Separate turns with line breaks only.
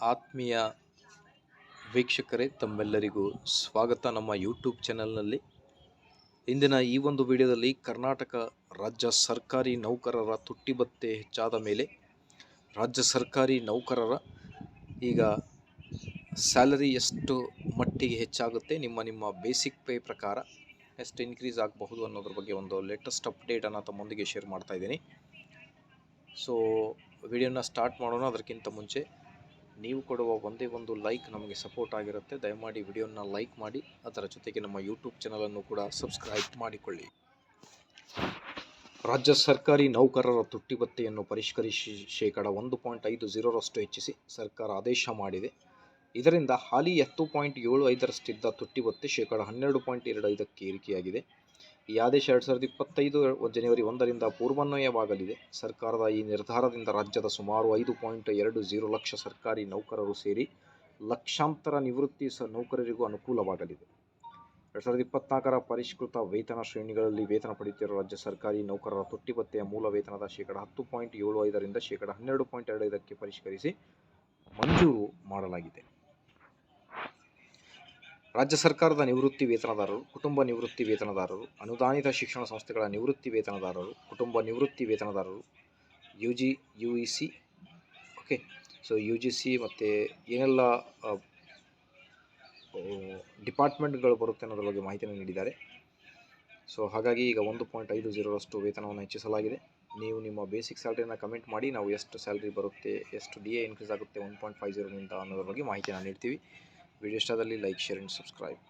ಆತ್ಮೀಯ ವೀಕ್ಷಕರೇ, ತಮ್ಮೆಲ್ಲರಿಗೂ ಸ್ವಾಗತ ನಮ್ಮ ಯೂಟ್ಯೂಬ್ ಚಾನಲ್ನಲ್ಲಿ ಇಂದಿನ ಈ ಒಂದು ವಿಡಿಯೋದಲ್ಲಿ ಕರ್ನಾಟಕ ರಾಜ್ಯ ಸರ್ಕಾರಿ ನೌಕರರ ತುಟ್ಟಿಭತ್ಯೆ ಹೆಚ್ಚಾದ ಮೇಲೆ ರಾಜ್ಯ ಸರ್ಕಾರಿ ನೌಕರರ ಈಗ ಸ್ಯಾಲರಿ ಎಷ್ಟು ಮಟ್ಟಿಗೆ ಹೆಚ್ಚಾಗುತ್ತೆ, ನಿಮ್ಮ ನಿಮ್ಮ ಬೇಸಿಕ್ ಪೇ ಪ್ರಕಾರ ಎಷ್ಟು ಇನ್ಕ್ರೀಸ್ ಆಗಬಹುದು ಅನ್ನೋದ್ರ ಬಗ್ಗೆ ಒಂದು ಲೇಟೆಸ್ಟ್ ಅಪ್ಡೇಟನ್ನು ತಮ್ಮೊಂದಿಗೆ ಶೇರ್ ಮಾಡ್ತಾ ಇದ್ದೀನಿ. ಸೊ ವಿಡಿಯೋನ ಸ್ಟಾರ್ಟ್ ಮಾಡೋಣ, ಅದಕ್ಕಿಂತ ಮುಂಚೆ ನೀವು ಕೊಡುವ ಒಂದೇ ಒಂದು ಲೈಕ್ ನಮಗೆ ಸಪೋರ್ಟ್ ಆಗಿರುತ್ತೆ. ದಯಮಾಡಿ ವಿಡಿಯೋನ ಲೈಕ್ ಮಾಡಿ. ಅದರ ಜೊತೆಗೆ ನಮ್ಮ ಯೂಟ್ಯೂಬ್ ಚಾನಲನ್ನು ಕೂಡ ಸಬ್ಸ್ಕ್ರೈಬ್ ಮಾಡಿಕೊಳ್ಳಿ. ರಾಜ್ಯ ಸರ್ಕಾರಿ ನೌಕರರ ತುಟ್ಟಿ ಭತ್ಯೆಯನ್ನು ಪರಿಷ್ಕರಿಸಿ ಶೇಕಡ ಒಂದು ಪಾಯಿಂಟ್ ಐದು ಝೀರೋರಷ್ಟು ಹೆಚ್ಚಿಸಿ ಸರ್ಕಾರ ಆದೇಶ ಮಾಡಿದೆ. ಇದರಿಂದ ಹಾಲಿ ಹತ್ತು ಪಾಯಿಂಟ್ ಏಳು ಐದರಷ್ಟಿದ್ದ ತುಟ್ಟಿ ಭತ್ಯೆ ಶೇಕಡ ಹನ್ನೆರಡು ಪಾಯಿಂಟ್ ಎರಡು ಐದಕ್ಕೆ ಏರಿಕೆಯಾಗಿದೆ. ಈ ಆದೇಶ ಎರಡು ಸಾವಿರದ ಇಪ್ಪತ್ತೈದು ಜನವರಿ ಒಂದರಿಂದ ಪೂರ್ವಾನ್ವಯವಾಗಲಿದೆ. ಸರ್ಕಾರದ ಈ ನಿರ್ಧಾರದಿಂದ ರಾಜ್ಯದ ಸುಮಾರು ಐದು ಪಾಯಿಂಟ್ ಎರಡು ಜೀರೋ ಲಕ್ಷ ಸರ್ಕಾರಿ ನೌಕರರು ಸೇರಿ ಲಕ್ಷಾಂತರ ನಿವೃತ್ತಿ ಸ ನೌಕರರಿಗೂ ಅನುಕೂಲವಾಗಲಿದೆ. ಎರಡು ಸಾವಿರದ ಇಪ್ಪತ್ನಾಲ್ಕರ ಪರಿಷ್ಕೃತ ವೇತನ ಶ್ರೇಣಿಗಳಲ್ಲಿ ವೇತನ ಪಡೆಯುತ್ತಿರುವ ರಾಜ್ಯ ಸರ್ಕಾರಿ ನೌಕರರ ತುಟ್ಟಿ ಭತ್ಯೆಯ ಮೂಲ ವೇತನದ ಶೇಕಡ ಹತ್ತು ಪಾಯಿಂಟ್ ಏಳು ಐದರಿಂದ ಶೇಕಡ ಹನ್ನೆರಡು ಪಾಯಿಂಟ್ ಎರಡು ಐದಕ್ಕೆ ಪರಿಷ್ಕರಿಸಿ ಮಂಜೂರು ಮಾಡಲಾಗಿದೆ. ರಾಜ್ಯ ಸರ್ಕಾರದ ನಿವೃತ್ತಿ ವೇತನದಾರರು, ಕುಟುಂಬ ನಿವೃತ್ತಿ ವೇತನದಾರರು, ಅನುದಾನಿತ ಶಿಕ್ಷಣ ಸಂಸ್ಥೆಗಳ ನಿವೃತ್ತಿ ವೇತನದಾರರು, ಕುಟುಂಬ ನಿವೃತ್ತಿ ವೇತನದಾರರು U G U E C okay so U G C ಮತ್ತು ಏನೆಲ್ಲ ಡಿಪಾರ್ಟ್ಮೆಂಟ್ಗಳು ಬರುತ್ತೆ ಅನ್ನೋದ್ರ ಬಗ್ಗೆ ಮಾಹಿತಿಯನ್ನು ನೀಡಿದ್ದಾರೆ. ಸೊ ಹಾಗಾಗಿ ಈಗ ಒಂದು ಪಾಯಿಂಟ್ ಐದು ಜೀರೋರಷ್ಟು ವೇತನವನ್ನು ಹೆಚ್ಚಿಸಲಾಗಿದೆ. ನೀವು ನಿಮ್ಮ ಬೇಸಿಕ್ ಸ್ಯಾಲ್ರಿಯನ್ನು ಕಮೆಂಟ್ ಮಾಡಿ, ನಾವು ಎಷ್ಟು ಸ್ಯಾಲ್ರಿ ಬರುತ್ತೆ, ಎಷ್ಟು ಡಿ ಎ ಇನ್ಕ್ರೀಸ್ ಆಗುತ್ತೆ ಒನ್ ಪಾಯಿಂಟ್ ಫೈವ್ ಜೀರೋನಿಂದ ಅನ್ನೋದ್ರ ಬಗ್ಗೆ ಮಾಹಿತಿಯನ್ನು ನೀಡ್ತೀವಿ. Video you did, like, share and subscribe.